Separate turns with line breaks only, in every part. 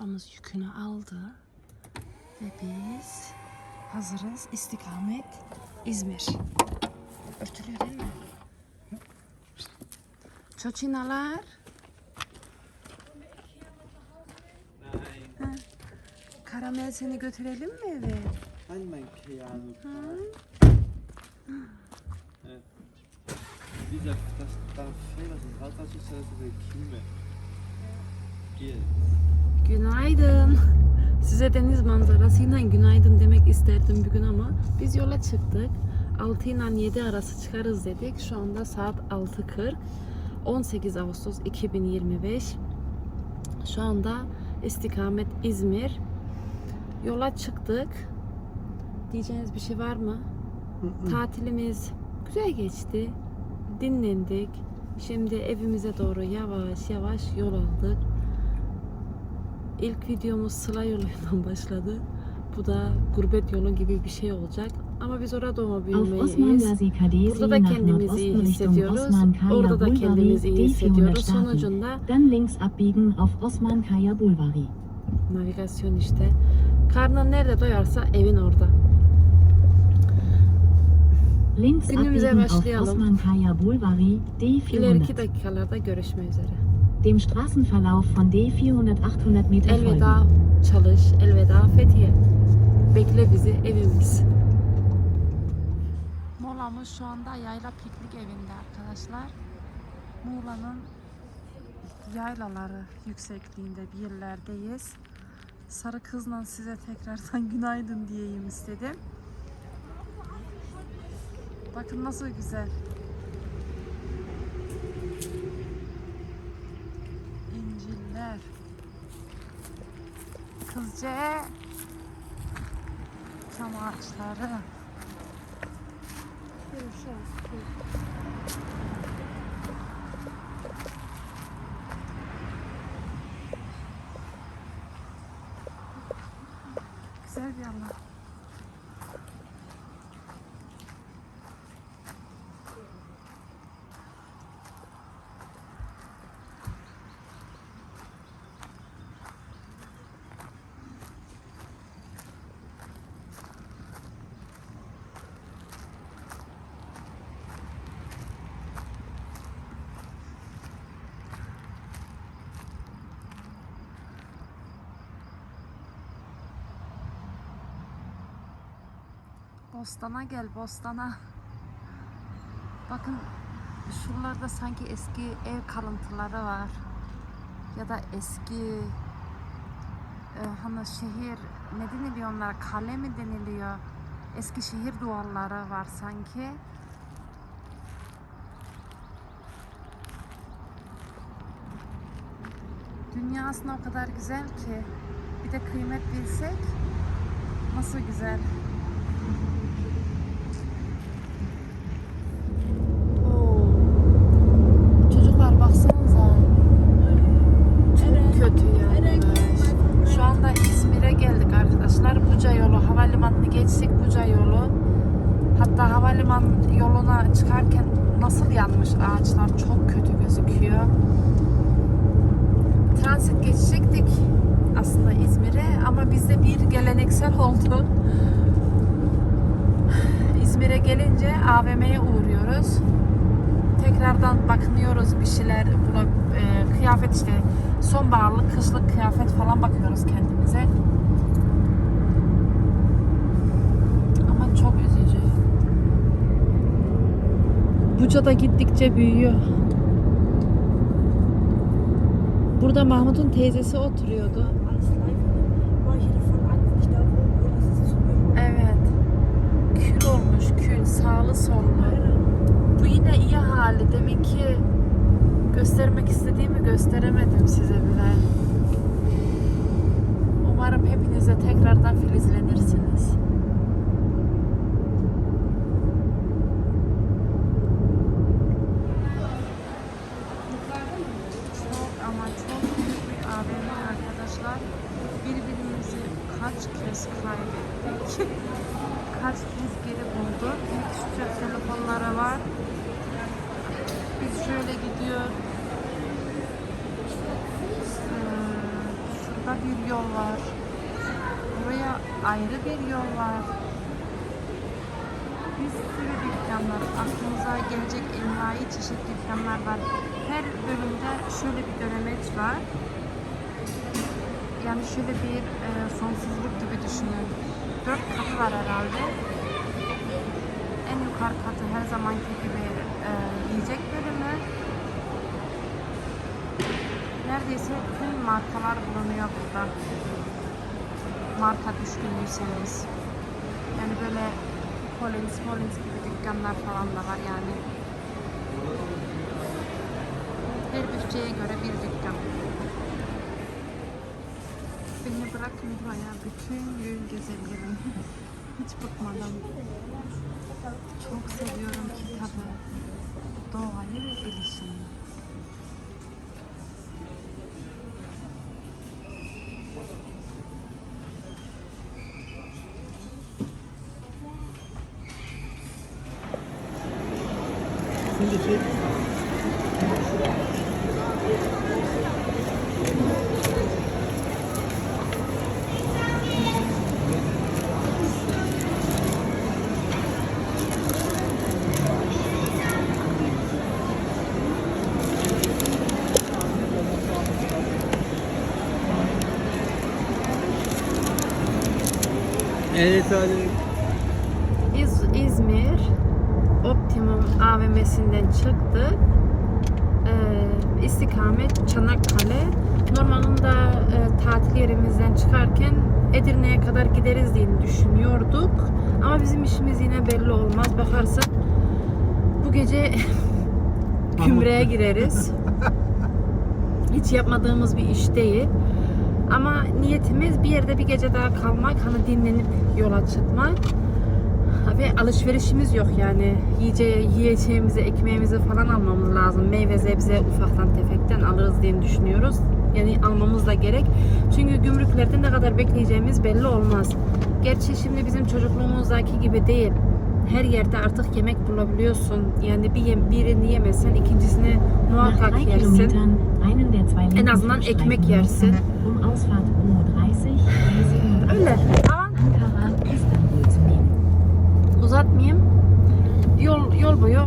Arabamız yükünü aldı. Ve biz hazırız. İstikamet İzmir. Örtülüyor değil mi? Çoçinalar. Karamel seni götürelim mi eve?
Mein Piano. Äh, Dieser, das, da fehlt das raus, das ist das ist Küme. Hier.
Günaydın. Size deniz manzarasıyla günaydın demek isterdim bugün ama biz yola çıktık. 6 ile 7 arası çıkarız dedik. Şu anda saat 6.40. 18 Ağustos 2025. Şu anda istikamet İzmir. Yola çıktık. Diyeceğiniz bir şey var mı? Tatilimiz güzel geçti. Dinlendik. Şimdi evimize doğru yavaş yavaş yol aldık. İlk videomuz Sıla yoluyla başladı. Bu da gurbet yolu gibi bir şey olacak. Ama biz orada doğma büyümeyiz. Burada da kendimizi iyi hissediyoruz. Orada da kendimizi iyi
D400
hissediyoruz. Sonucunda
Dann links abbiegen auf Osman Kaya Bulvari.
navigasyon işte. Karnın nerede doyarsa evin orada.
Links
Günümüze başlayalım.
Osman Kaya Bulvari
İleriki
D400.
dakikalarda görüşmek üzere.
Dem Straßenverlauf von D400 800 Meter folgen.
Elveda çalış, elveda Fethiye. Bekle bizi evimiz. Molamız şu anda Yayla Piknik Evi'nde arkadaşlar. Muğla'nın yaylaları yüksekliğinde bir yerlerdeyiz. Sarı kızla size tekrardan günaydın diyeyim istedim. Bakın nasıl güzel. Kızce çam ağaçları. Güzel bir alan. Bostana gel Bostana. Bakın şuralarda sanki eski ev kalıntıları var. Ya da eski e, hani şehir ne deniliyor onlar kale mi deniliyor? Eski şehir duvarları var sanki. Dünya aslında o kadar güzel ki bir de kıymet bilsek nasıl güzel. Oo. Çocuklar baksanıza. Çok kötü yani. Şu anda İzmir'e geldik arkadaşlar. Buca yolu, havalimanını geçtik Buca yolu. Hatta havaliman yoluna çıkarken nasıl yanmış ağaçlar çok kötü gözüküyor. Transit geçecektik aslında İzmir'e ama bizde bir geleneksel oldu. İzmir'e gelince AVM'ye uğruyoruz. Tekrardan bakınıyoruz bir şeyler bulup e, kıyafet işte sonbaharlık, kışlık kıyafet falan bakıyoruz kendimize. Ama çok üzücü. Buca da gittikçe büyüyor. Burada Mahmut'un teyzesi oturuyordu. Evet. Kül olmuş kül. Sağlı sollu. Bu yine iyi hali. Demin ki göstermek istediğimi gösteremedim size bile. Umarım hepiniz Siz de tekrardan filizlenirsiniz. Çok ama çok büyük bir AVM arkadaşlar. Birbirimizi kaç kez kaybettik. kaç kez geri bulduk. Hiç cep telefonları var. Biz şöyle gidiyor. Hmm, Şurada bir yol var. Buraya ayrı bir yol var. Bir sürü dükkanlar, aklımıza gelecek envai çeşit dükkanlar var. Her bölümde şöyle bir dönemeç var. Yani şöyle bir e, sonsuzluk gibi düşünün. Dört katı var herhalde. En yukarı katı her zamanki gibi e, yiyecek bölümü. Neredeyse tüm markalar bulunuyor burada. Marka düşkünüyseniz. Yani böyle Collins, Collins gibi dükkanlar falan da var yani. Her bütçeye göre bir dükkan. Beni bırakın buraya bütün gün gezebilirim. Hiç bıkmadan. Çok seviyorum kitabı. Doğayı ve bilişimi.
Evet hadi.
Biz İzmir Optimum AVM'sinden çıktık. Ee, istikamet Çanakkale. Normalde e, tatil yerimizden çıkarken Edirne'ye kadar gideriz diye düşünüyorduk. Ama bizim işimiz yine belli olmaz. Bakarsak bu gece kümreye gireriz. Hiç yapmadığımız bir iş değil. Ama niyetimiz bir yerde bir gece daha kalmak, hani dinlenip yola çıkmak. Ve alışverişimiz yok yani. Yiyece, yiyeceğimizi, ekmeğimizi falan almamız lazım. Meyve, sebze ufaktan tefekten alırız diye düşünüyoruz. Yani almamız da gerek. Çünkü gümrüklerde ne kadar bekleyeceğimiz belli olmaz. Gerçi şimdi bizim çocukluğumuzdaki gibi değil. Her yerde artık yemek bulabiliyorsun. Yani bir yem, birini yemesen ikincisini muhakkak yersin. En azından ekmek yersin.
um Ausfahrt U30, U87
Öyle. Ama uzatmayayım. Yol yol boyu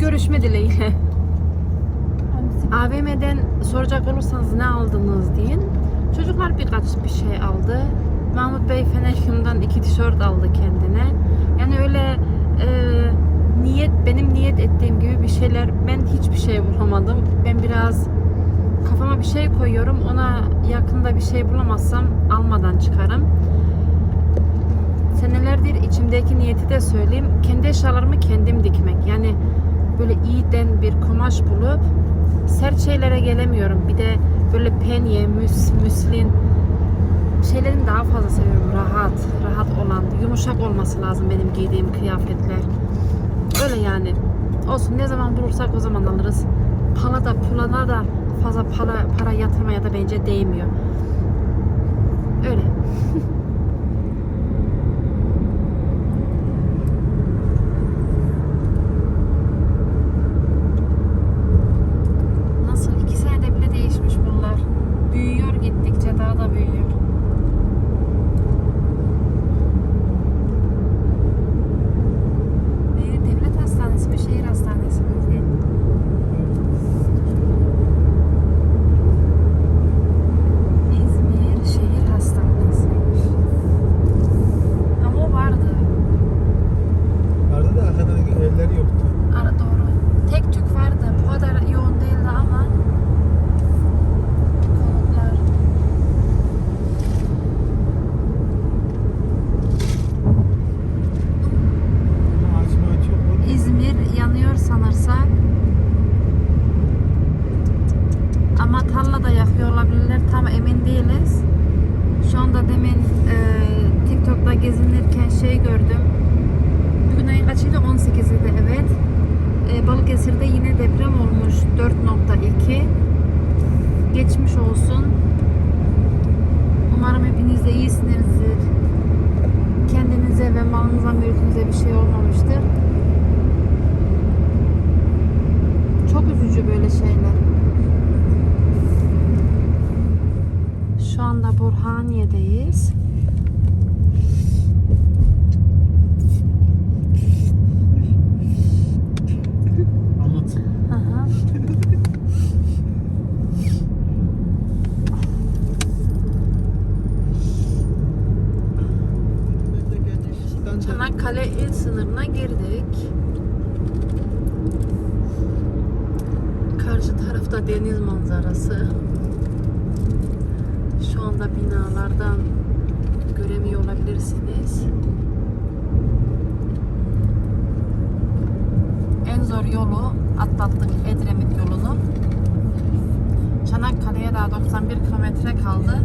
görüşme dileğiyle. AVM'den soracak olursanız ne aldınız deyin. Çocuklar birkaç bir şey aldı. Mahmut Bey Feneryum'dan iki tişört aldı kendine. Yani öyle e, niyet benim niyet ettiğim gibi bir şeyler ben hiçbir şey bulamadım. Ben biraz kafama bir şey koyuyorum. Ona yakında bir şey bulamazsam almadan çıkarım. Senelerdir içimdeki niyeti de söyleyeyim. Kendi eşyalarımı kendim dikmek. Yani böyle iyiden bir kumaş bulup sert şeylere gelemiyorum. Bir de böyle penye, müs, müslin şeylerin daha fazla seviyorum. Rahat, rahat olan, yumuşak olması lazım benim giydiğim kıyafetler. Öyle yani. Olsun ne zaman bulursak o zaman alırız. Pala da pulana da fazla para, para yatırmaya da bence değmiyor. Öyle. Nasıl? iki senede bile değişmiş bunlar. Büyüyor gittikçe daha da büyüyor. Neydi? Devlet hastanesi mi? Şehir hastanesi mi? İzmir Şehir Hastanesi'ymiş. 4.2 geçmiş olsun. Umarım hepiniz de iyisinizdir. Kendinize ve malınıza, mülkünüze bir şey olmamıştır. Çok üzücü böyle şeyler. Şu anda Burhaniye'deyiz.
Anlat.
Hı hı. Çanakkale il sınırına girdik. Karşı tarafta deniz manzarası. Şu anda binalardan göremiyor olabilirsiniz. En zor yolu atlattık Edremit yolunu. Daha 91 kilometre kaldı.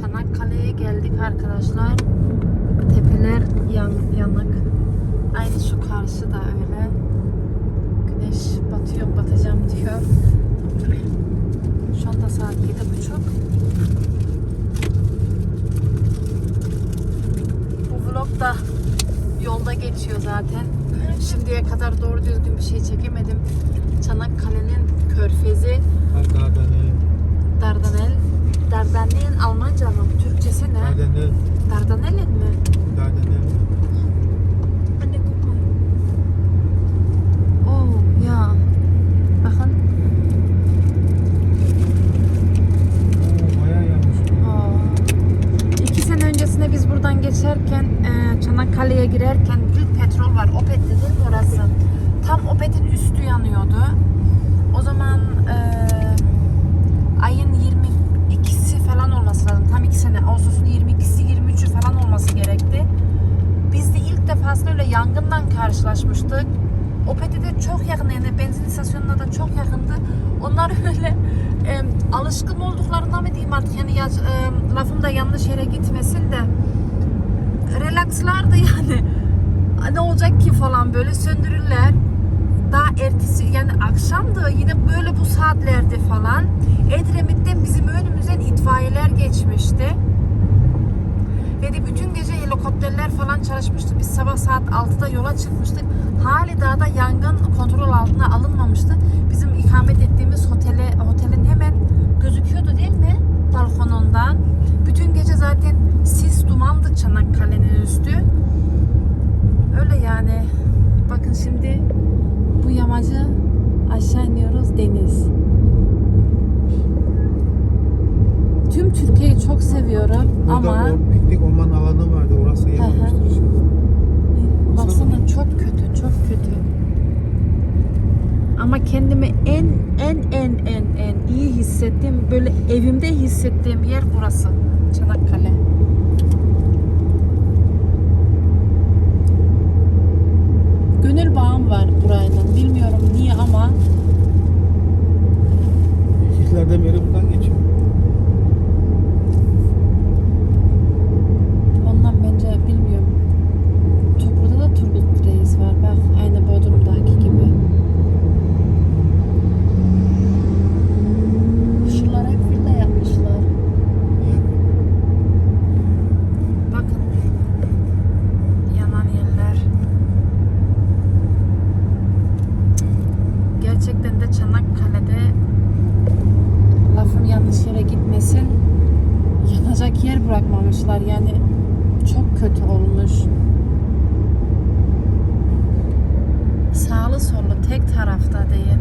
Çanakkale'ye geldik arkadaşlar. Tepeler yan, yanık. Aynı şu karşı da öyle. Güneş batıyor batacağım diyor. Şu anda saat yedi buçuk. Bu vlog da yolda geçiyor zaten. Şimdiye kadar doğru düzgün bir şey çekemedim. Dardanellen mi?
Dardanel.
Anne guck mal.
Oh ya. Bakın.
Oo, bayağı yanmış.
Aa. İki sene öncesinde biz buradan geçerken e, Çanakkale'ye girerken bir petrol var. Opet değil mi orası? Tam Opet'in üstü yanıyordu. O zaman e, ayın 22'si falan olması lazım. Tam iki sene. Ağustos'un 22'si 23'ü falan olması gerekti. Biz de öyle yangından karşılaşmıştık. Opet'e de çok yakın yani benzin istasyonuna da çok yakındı. Onlar öyle e, alışkın olduklarından mı diyeyim artık yani ya, e, lafım da yanlış yere gitmesin de relaxlardı yani. Ne olacak ki falan böyle söndürürler. Daha ertesi yani akşamdı yine böyle bu saatlerde falan Edremit'ten bizim önümüzden itfaiyeler geçmişti. Ve de bütün gece helikopterler falan çalışmıştı. Biz sabah saat 6'da yola çıkmıştık. Hali daha da yangın kontrol altına alınmamıştı. Bizim ikamet ettiğimiz otele, otelin hemen gözüküyordu değil mi? Balkonundan. Bütün gece zaten sis dumandı Çanakkale'nin üstü. Öyle yani. Bakın şimdi bu yamacı aşağı iniyoruz deniz. Tüm Türkiye'yi çok seviyorum
Burada
ama
o piknik orman alanı vardı. Orası yanmıştır şimdi.
Baksana çok kötü, çok kötü. Ama kendimi en en en en en iyi hissettiğim, böyle evimde hissettiğim yer burası. Çanakkale. Gönül bağım var burayla. Bilmiyorum niye ama
Hitler'den beri buradan geçiyor.
ondan bence bilmiyorum. Toprada da Turgut Reis var. Bak aynı Bodrum'daki gibi. Şuralara hep villa yapmışlar.
Niye?
Bakın. Yanan yerler. Gerçekten de Çanakkale'de lafım yanlış yere gitmesin. Yanacak yer bırakmamışlar. Yani çok kötü olmuş. Sağlı sollu tek tarafta değil.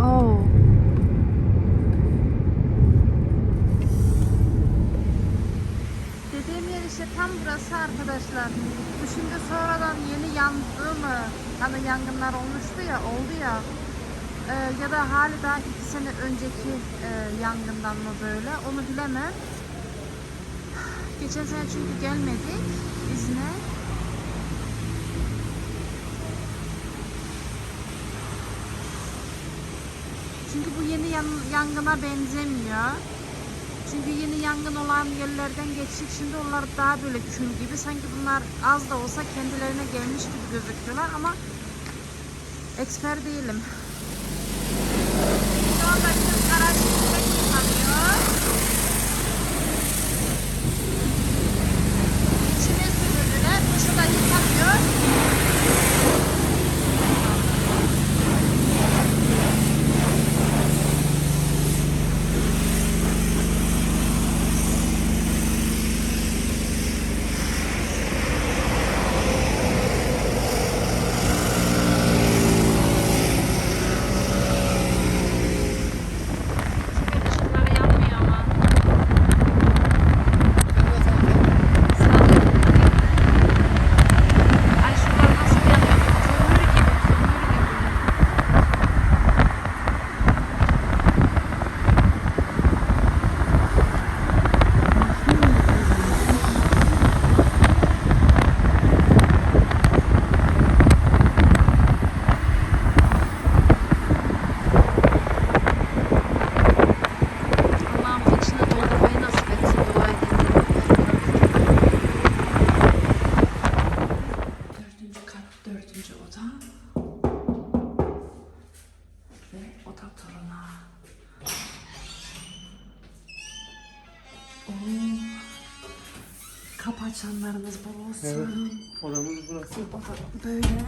Oh. Dediğim yer işte tam burası arkadaşlar. Bu şimdi sonradan yeni yandı mı? Hani yangınlar olmuştu ya, oldu ya. Ee, ya da hali daha iki sene önceki e, yangından mı böyle onu bilemem. Geçen sene çünkü gelmedik izne. Çünkü bu yeni yan- yangına benzemiyor. Çünkü yeni yangın olan yerlerden geçtik. Şimdi onlar daha böyle kül gibi. Sanki bunlar az da olsa kendilerine gelmiş gibi gözüküyorlar ama eksper değilim. Şu anda
burası.
Oda böyle.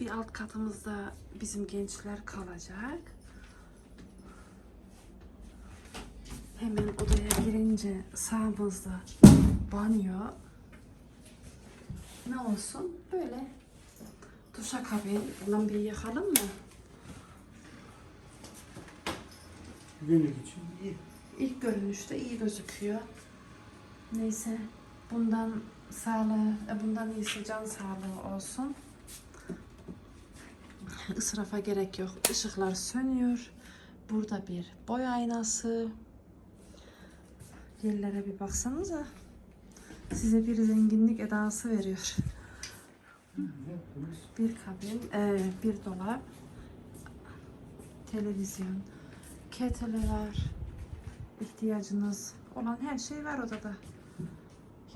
Bir alt katımızda bizim gençler kalacak. Hemen odaya girince sağımızda banyo. Ne olsun? Böyle. Duşakabin. Lambayı yakalım mı?
Günlük için iyi.
İlk görünüşte iyi gözüküyor. Neyse. Bundan sağlığı, e, bundan iyisi can sağlığı olsun. Israfa gerek yok. Işıklar sönüyor. Burada bir boy aynası. Yerlere bir baksanıza. Size bir zenginlik edası veriyor. Bir kabin, e, bir dolap, televizyon, kettle var. İhtiyacınız olan her şey var odada.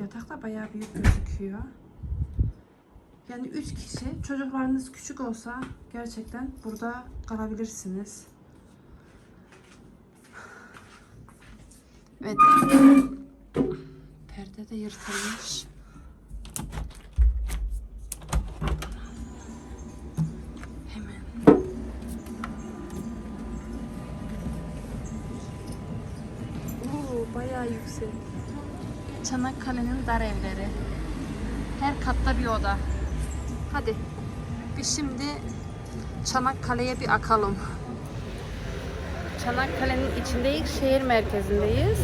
Yatak da bayağı büyük gözüküyor. Yani üç kişi, çocuklarınız küçük olsa gerçekten burada kalabilirsiniz. Ve de perde de yırtılmış. Çanakkale'nin dar evleri. Her katta bir oda. Hadi. Biz şimdi Çanakkale'ye bir akalım. Çanakkale'nin içindeyiz. Şehir merkezindeyiz.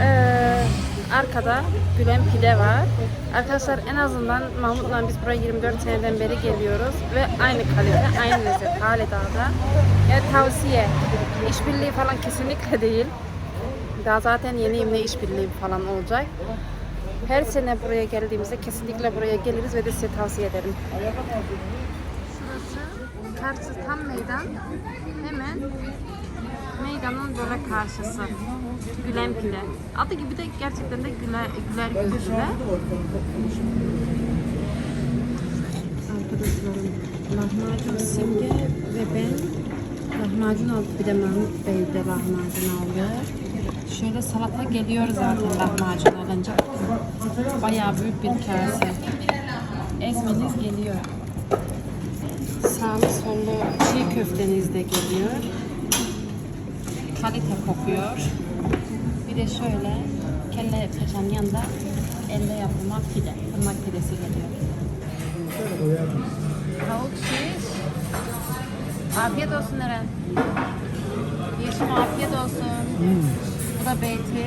Ee, arkada Gülen Pide var. Arkadaşlar en azından Mahmut'la biz buraya 24 seneden beri geliyoruz ve aynı kalite, aynı lezzet hala daha. Yani tavsiye. İşbirliği falan kesinlikle değil. Daha zaten yeni yeni işbirliği falan olacak. Her sene buraya geldiğimizde kesinlikle buraya geliriz ve de size tavsiye ederim. Şurası karşı tam meydan. Hemen meydanın böyle karşısı. Gülen Pide. Adı gibi de gerçekten de güler, güler yüzlü. Arkadaşlarım lahmacun simge ve ben lahmacun aldık. Bir de Mahmut Bey de lahmacun aldı. Şöyle salata geliyor zaten lahmacun alınca. Bayağı büyük bir kase. Ezmeniz geliyor. Sağlı sollu çiğ köfteniz de geliyor. Kalite kokuyor. Bir de şöyle kelle paçanın yanında elle yapılma pide. Tırnak pidesi geliyor. Tavuk şiş. Afiyet olsun Eren. Yeşim afiyet olsun. Bu da beyti.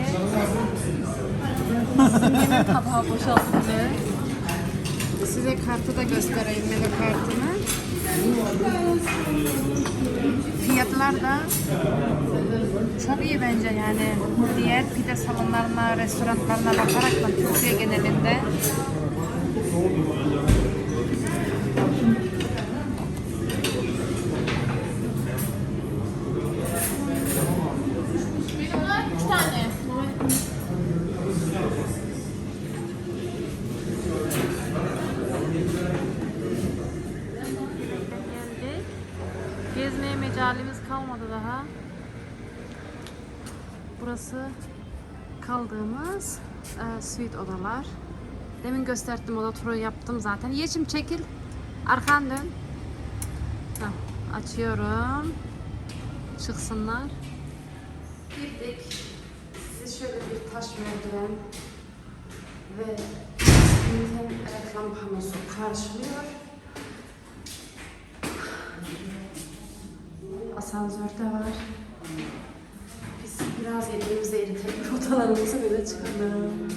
Simge'nin tabağı boşaltıldı. Size kartı da göstereyim menü kartını. Fiyatlar da çok iyi bence yani. Diğer pide salonlarına, restoranlarına bakarak da Türkiye genelinde suite odalar. Demin gösterdim oda turu yaptım zaten. Yeşim çekil. Arkan dön. Heh, açıyorum. Çıksınlar. Girdik. Sizi şöyle bir taş merdiven ve reklam panosu karşılıyor. Asansör de var. Biz biraz yediğimizde eritelim odalarımızı bile çıkaralım.